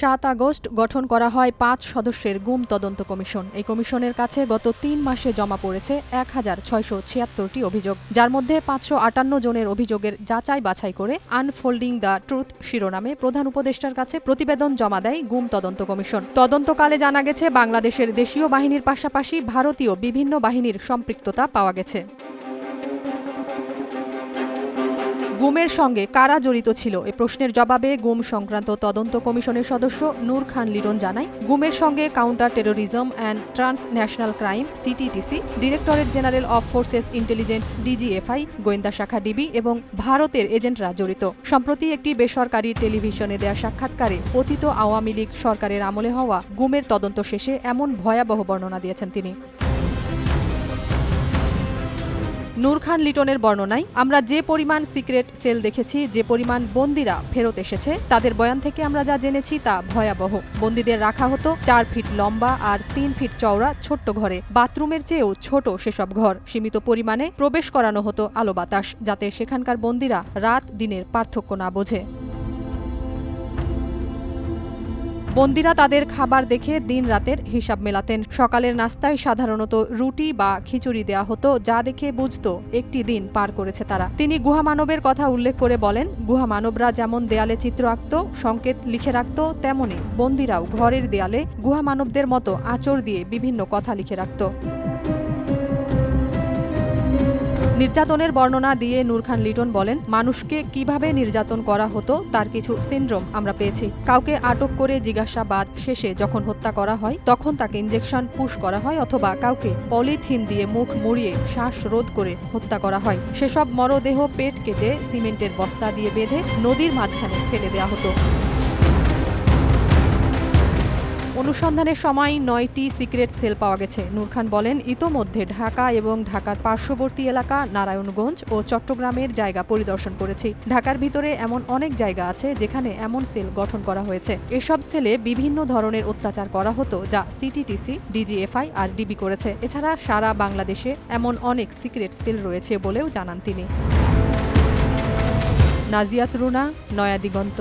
সাত আগস্ট গঠন করা হয় পাঁচ সদস্যের গুম তদন্ত কমিশন। এই কমিশনের কাছে গত তিন মাসে জমা পড়েছে এক হাজার ছয়শো ছিয়াত্তরটি অভিযোগ, যার মধ্যে পাঁচশো আটান্ন জনের অভিযোগের যাচাই বাছাই করে আনফোল্ডিং দ্য ট্রুথ শিরোনামে প্রধান উপদেষ্টার কাছে প্রতিবেদন জমা দেয় গুম তদন্ত কমিশন। তদন্তকালে জানা গেছে, বাংলাদেশের দেশীয় বাহিনীর পাশাপাশি ভারতীয় বিভিন্ন বাহিনীর সম্পৃক্ততা পাওয়া গেছে। গুমের সঙ্গে কারা জড়িত ছিল? এ প্রশ্নের জবাবে গুম সংক্রান্ত তদন্ত কমিশনের সদস্য নূর খান লিরন জানায়, গুমের সঙ্গে counter terrorism and transnational crime, CTTC, directorate general of forces intelligence, DGFI, গোয়েন্দা শাখা ডিবি এবং ভারতের এজেন্টরা জড়িত। সম্প্রতি একটি বেসরকারি টেলিভিশনে দেয়া সাক্ষাৎকারে অতীত আওয়ামী লীগ সরকারের আমলে হওয়া গুমের তদন্ত শেষে এমন ভয়াবহ বর্ণনা দিয়েছেন তিনি। নূর খান লিটনের বর্ণনায়, আমরা যে পরিমাণ সিক্রেট সেল দেখেছি, যে পরিমাণ বন্দিরা ফেরত এসেছে, তাদের বয়ান থেকে আমরা যা জেনেছি তা ভয়াবহ। বন্দীদের রাখা হতো চার ফিট লম্বা আর তিন ফিট চওড়া ছোট্ট ঘরে। বাথরুমের চেয়েও ছোট সেসব ঘর। সীমিত পরিমাণে প্রবেশ করানো হতো আলো বাতাস, যাতে সেখানকার বন্দিরা রাত দিনের পার্থক্য না বোঝে। বন্দিরা তাদের খাবার দেখে দিন রাতের হিসাব মেলাতেন। সকালের নাস্তায় সাধারণত রুটি বা খিচুড়ি দেয়া হতো, যা দেখে বুঝত একটি দিন পার করেছে তারা। তিনি গুহা মানবের কথা উল্লেখ করে বলেন গুহা মানবরা যেমন দেয়ালে চিত্র আঁকত, সংকেত লিখে রাখত, তেমনি বন্দিরাও ঘরের দেয়ালে গুহা মানবদের মতো আচর দিয়ে বিভিন্ন কথা লিখে রাখত। নির্যাতনের বর্ণনা দিয়ে নূর খান লিটন বলেন, মানুষকে কীভাবে নির্যাতন করা হতো তার কিছু সিন্ড্রোম আমরা পেয়েছি। কাউকে আটক করে জিজ্ঞাসাবাদ শেষে যখন হত্যা করা হয়, তখন তাকে ইঞ্জেকশন পুশ করা হয় অথবা কাউকে পলিথিন দিয়ে মুখ মুড়িয়ে শ্বাস রোধ করে হত্যা করা হয়। সেসব মরদেহ পেট কেটে সিমেন্টের বস্তা দিয়ে বেঁধে নদীর মাঝখানে ফেলে দেওয়া হতো। অনুসন্ধানের সময় নয়টি সিক্রেট সেল পাওয়া গেছে। নূর খান বলেন, ইতোমধ্যে ঢাকা এবং ঢাকার পার্শ্ববর্তী এলাকা নারায়ণগঞ্জ ও চট্টগ্রামের জায়গা পরিদর্শন করেছি। ঢাকার ভিতরে এমন অনেক জায়গা আছে যেখানে এমন সেল গঠন করা হয়েছে। এসব সেলে বিভিন্ন ধরনের অত্যাচার করা হতো যা সিটিটিসি ডিজিএফআই আর ডিবি করেছে। এছাড়া সারা বাংলাদেশে এমন অনেক সিক্রেট সেল রয়েছে বলেও জানান তিনি। নাজিয়াত রুনা, নয়া দিগন্ত।